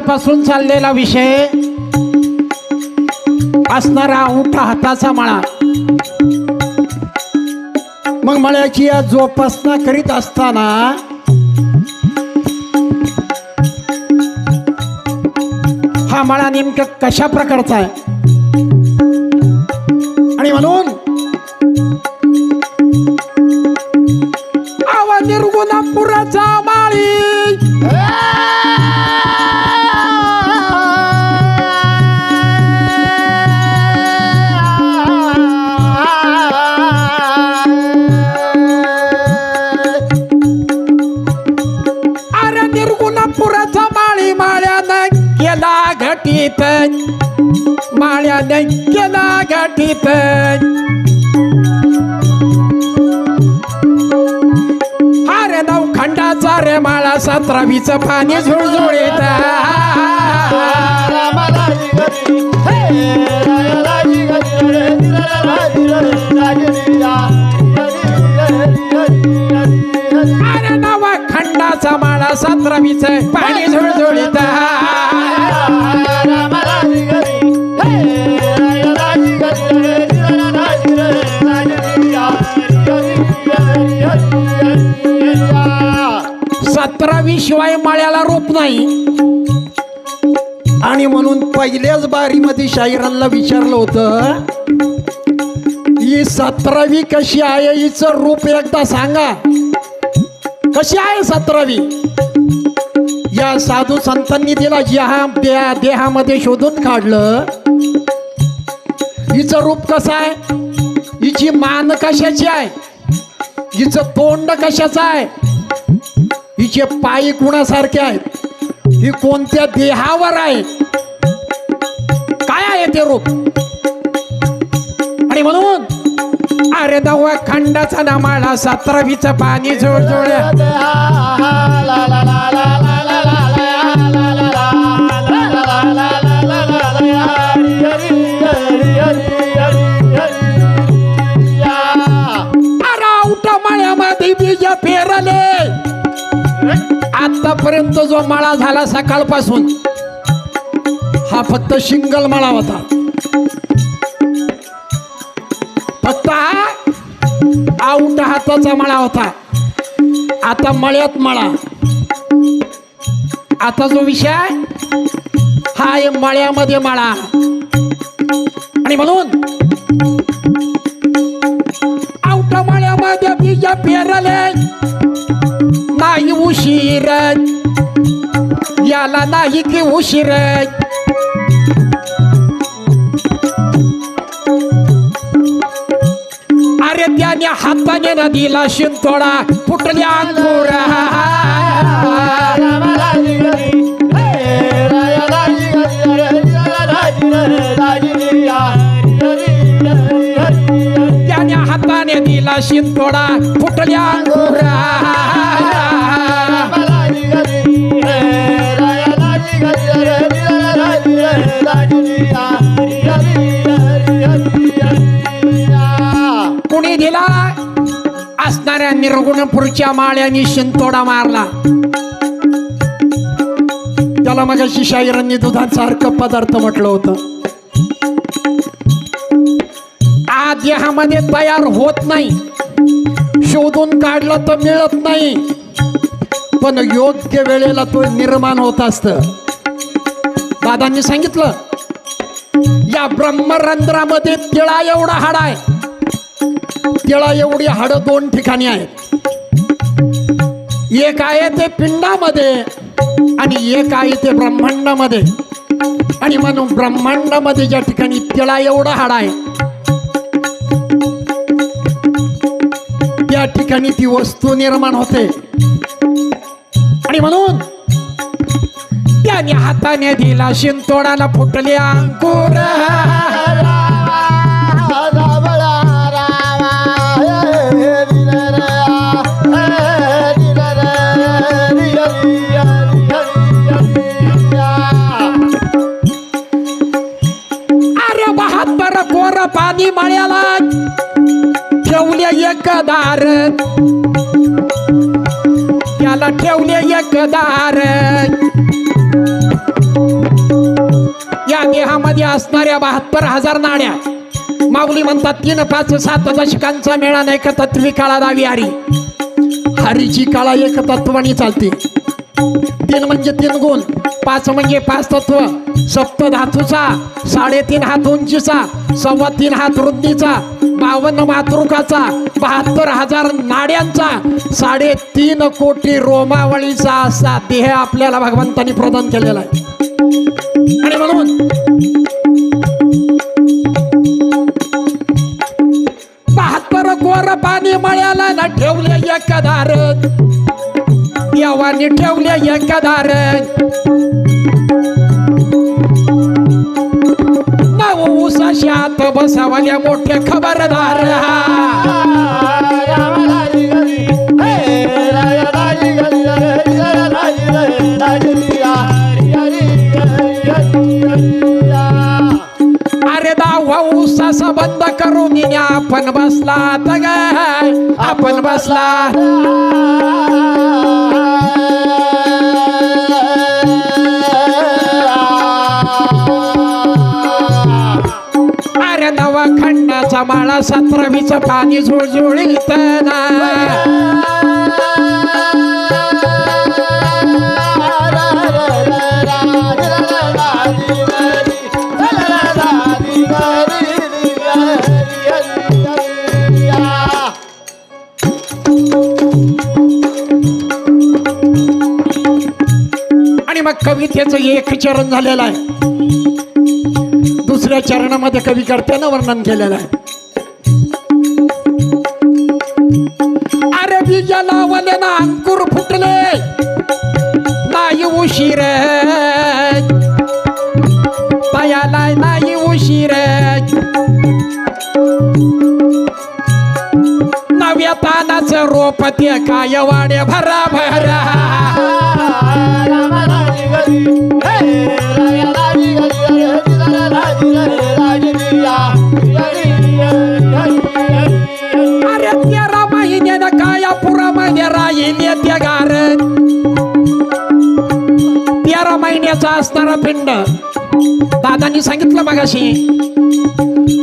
काळापासून चाललेला विषय असणारा उठा हाताचा मळा. मग मळ्याची या जोपासना करीत असताना हा मळा नेमका कशा प्रकारचा आहे? घटीत माळ्यानं केला घटीत अरे नऊ खंडाचा रे माळा सतरावीच पाणी झुळझुळीत अरे नवा खंडाचा माळा सतरावीच पाणी झुळझुळीत शिवाय माळ्याला रोप नाही. आणि म्हणून पहिल्याच बारीमध्ये शाहिरांना विचारलं होतं ही सतरावी कशी आहे? हिचं रूप एकदा सांगा. कशी आहे सतरावी? या साधू संतांनी तिला ज्या देहामध्ये शोधून काढलं हिचं रूप कसं आहे? हिची मान कशाची आहे? हिचं तोंड कशाचं आहे? हिचे पाय कुणासारखे आहेत. ही कोणत्या देहावर आहे काय आहे ते रूप? आणि म्हणून अरे दवा खंडाचा नामाळा सतरावीचं पाणी जोडजोड्या आतापर्यंत जो माळा झाला सकाळपासून हा फक्त शिंगल माळा होता. फक्त हा आऊट हाताचा माळा होता. आता मळ्यात माळा. आता जो विषय हा आहे मळ्यामध्ये माळा. आणि म्हणून आऊट मळ्यामध्ये बीजा पेरले उशिरत याला नाही की उशिरत अरे त्याने हाताने नदीला शिंतोडा फुटल्या त्याने हाताने दिला शिंतोडा फुटल्या अंकुरा कुणी असणाऱ्यांनी असणाऱ्या निर्गुणपुरच्या माळ्यानी शिंतोडा मारला. त्याला मग शिशाईरांनी दुधासारखं पदार्थ म्हटलं होतं. देहामध्ये तयार होत नाही. शोधून काढला तर मिळत नाही. पण योग्य वेळेला तो निर्माण होत असत. दादांनी सांगितलं या ब्रह्मरंध्रामध्ये तिळा एवढा हाड आहे. तिळा एवढी हाड दोन ठिकाणी आहेत. एक आहे ते पिंडामध्ये आणि एक आहे ते ब्रह्मांडामध्ये. आणि म्हणून ब्रह्मांडामध्ये ज्या ठिकाणी तिळा एवढा हाड आहे त्या ठिकाणी ती वस्तू निर्माण होते. आणि म्हणून त्याने हाताने दिला शिंतोडाला फुटले अंकुर. माती माळ्याला ठेवले एक दार. त्याला ठेवले एक दार. या देहामध्ये असणाऱ्या बहात्तर हजार नाण्या. माऊली म्हणतात तीन पाच सात दशकांचा मेळा नाही का तत्वी काळा दावी हरी हरीची काळा एक तत्वानी चालते. तीन म्हणजे तीन गुण. पाच म्हणजे पाच तत्व. सप्त धातूचा साडेतीन हात उंचीचा सव्वा तीन हात रुंदीचा बावन्न मातृकाचा बहात्तर हजार नाड्यांचा साडेतीन कोटी रोमावळीचा असा देह आपल्याला भगवंतांनी प्रदान केलेला आहे. आणि म्हणून बहात्तर कोर पाणी मळ्याला ना ठेवले एक दारत देवाने ठेवले एका धार नाव उसाशी आत बसावाल्या मोठे खबरदार. पाऊस दावा बंद करून आपण बसला तग. आपण बसला. अरे नवा खंडाचा माळा सतरावीचं पाणी झुळझुळीत ना. मग एक चरण झालेलं आहे. दुसऱ्या चरणामध्ये कवी कर्त्यानं वर्णन केलेलं आहे. अरे बीजा लावले ना अंकुर फुटले. नाही उशीर तयाला नाही उशीर नव्या तानाचं रोप ते काय वाड्या भरा भरा अरे तेरा महिन्यानं काया पुरामध्ये तेरा महिन्याचा असणारा पिंड. दादानी सांगितलं मगाशी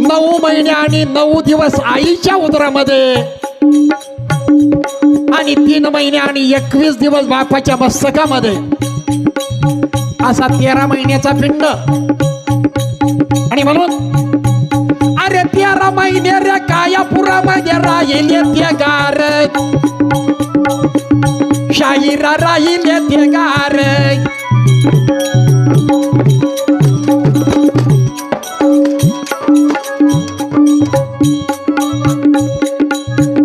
नऊ महिने आणि नऊ दिवस आईच्या उदरामध्ये आणि तीन महिने आणि एकवीस दिवस बापाच्या मस्तकामध्ये. असा तेरा महिन्याचा पिंड. आणि म्हणून अरे तेरा महिने रे कायापुरामध्ये राहील ते गार. शाहिरा राहील ते गार.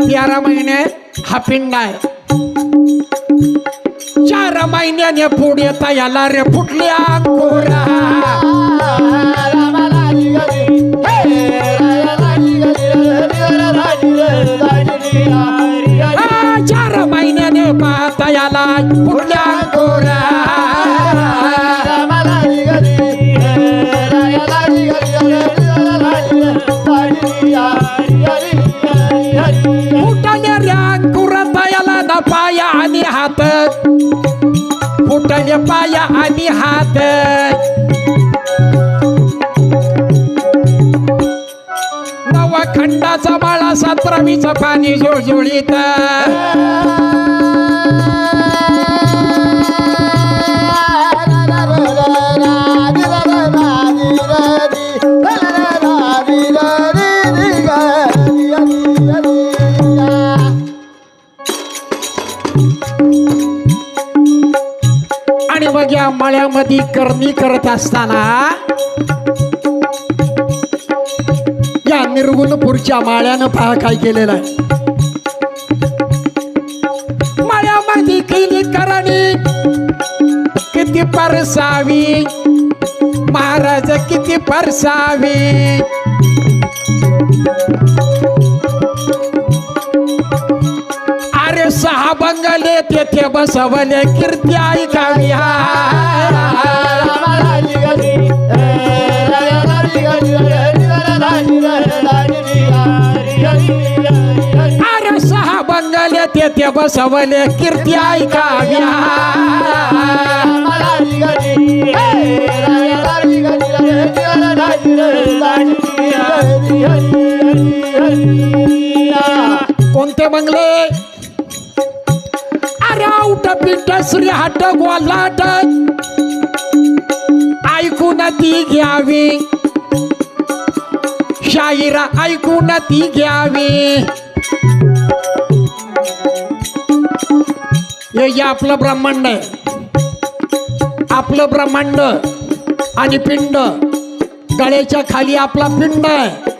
तेरा महिने हा पिंड आहे. महिन्याने याला रे फुटल्या कोरा. खंडाचा बाळा सतरावीचं पाणी जुळजुळीत आणि मग या मळ्यामध्ये करणी करत असताना निर्गुणपूरच्या माळ्यानं पहा काय केलेलं आहे. माळ्यामध्ये केली करणी. किती परसावी. महाराज किती परसावी. अरे सहा बंगले तेथे बसवले कीर्ती ऐकावी हा ते तेथे बसवले कीर्ती ऐकाव्या कोणते बंगले अरे आऊट पिंट श्री हट गोलाट ऐकून ती घ्यावी. शाहिरा ऐकून ती घ्यावी. हे जे आपलं ब्रह्मांड आहे. आपलं ब्रह्मांड आणि पिंड. गळ्याच्या खाली आपला पिंड आहे.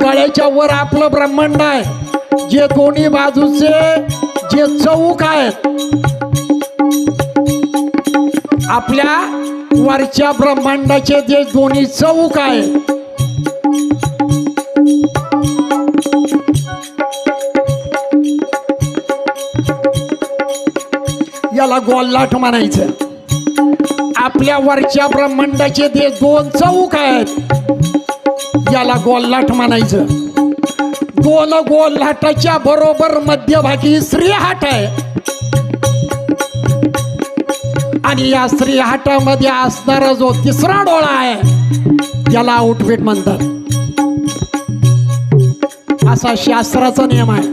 गळ्याच्या वर आपलं ब्रह्मांड आहे. जे दोन्ही बाजूचे जे चौक आहेत. आपल्या वरच्या ब्रह्मांडाचे जे दोन्ही चौक आहेत याला गोल्लाट म्हणायचं. आपल्या वरच्या ब्रह्मांडाचे ते दोन चौक आहेत याला गोल्लाट म्हणायचं. दोन गोल्लाटाच्या बरोबर मध्यभागी श्रीहाट आहे. आणि या श्रीहाटामध्ये असणारा जो तिसरा डोळा आहे याला आउटफिट म्हणतात. असा शास्त्राचा नियम आहे.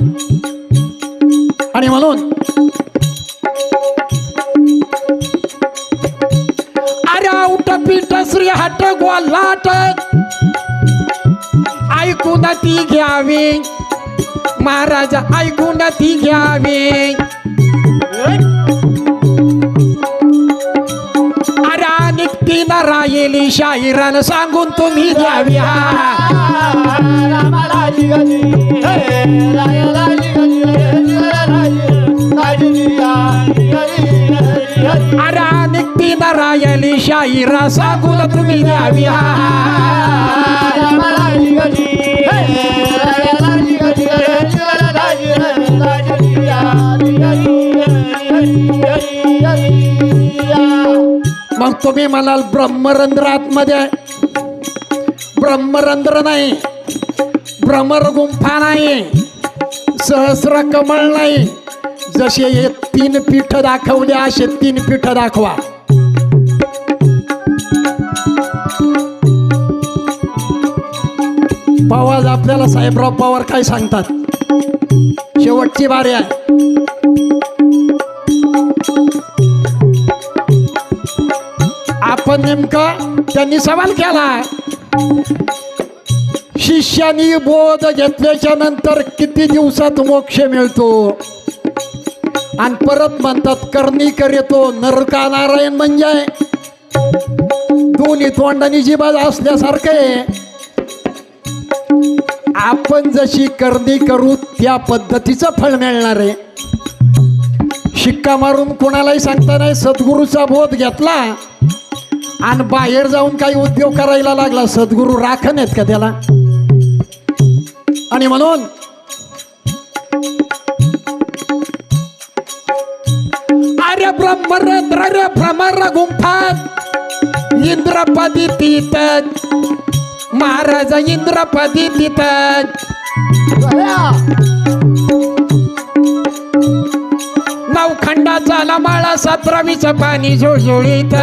आणि म्हणून लाट गोलाट ऐकून ती घ्यावी. महाराजा ऐकून ती घ्यावी. अरे आणि तीन राहिली शाहिराला सांगून तुम्ही द्यावी अरे आणि तीन राहिली शाहिरा तुम्ही द्यावी हा. मग तुम्ही म्हणाल ब्रह्मरंध्र आतमध्ये ब्रह्मरंध्र नाही. भ्रमर गुंफा नाही. सहस्र कमळ नाही. जसे हे तीन पीठ दाखवले असे तीन पीठ दाखवा. पवार आपल्याला साहेबराव पवार काय सांगतात? शेवटची बारी आहे. आपण नेमका त्यांनी सवाल केला. शिष्यानी बोध घेतल्याच्या नंतर किती दिवसात मोक्ष मिळतो? आणि परत म्हणतात करणी कर येतो नरका नारायण म्हणजे दोन्ही तोंडानी जिबाज असल्यासारखं आहे. आपण जशी गर्दी करू त्या पद्धतीचं फळ मिळणार आहे. शिक्का मारून कोणालाही सांगता नाही सद्गुरूचा बोध घेतला आणि बाहेर जाऊन काही उद्योग करायला लागला सद्गुरू राखण आहेत का त्याला? आणि म्हणून अरे ब्रह्मरंध्र रे भ्रमर गुंफात इंद्रपदी तीत महाराज इंद्रपदी तीत नवखंडाचा लमाळा सतरावीचं पाणी झुळझुळीत.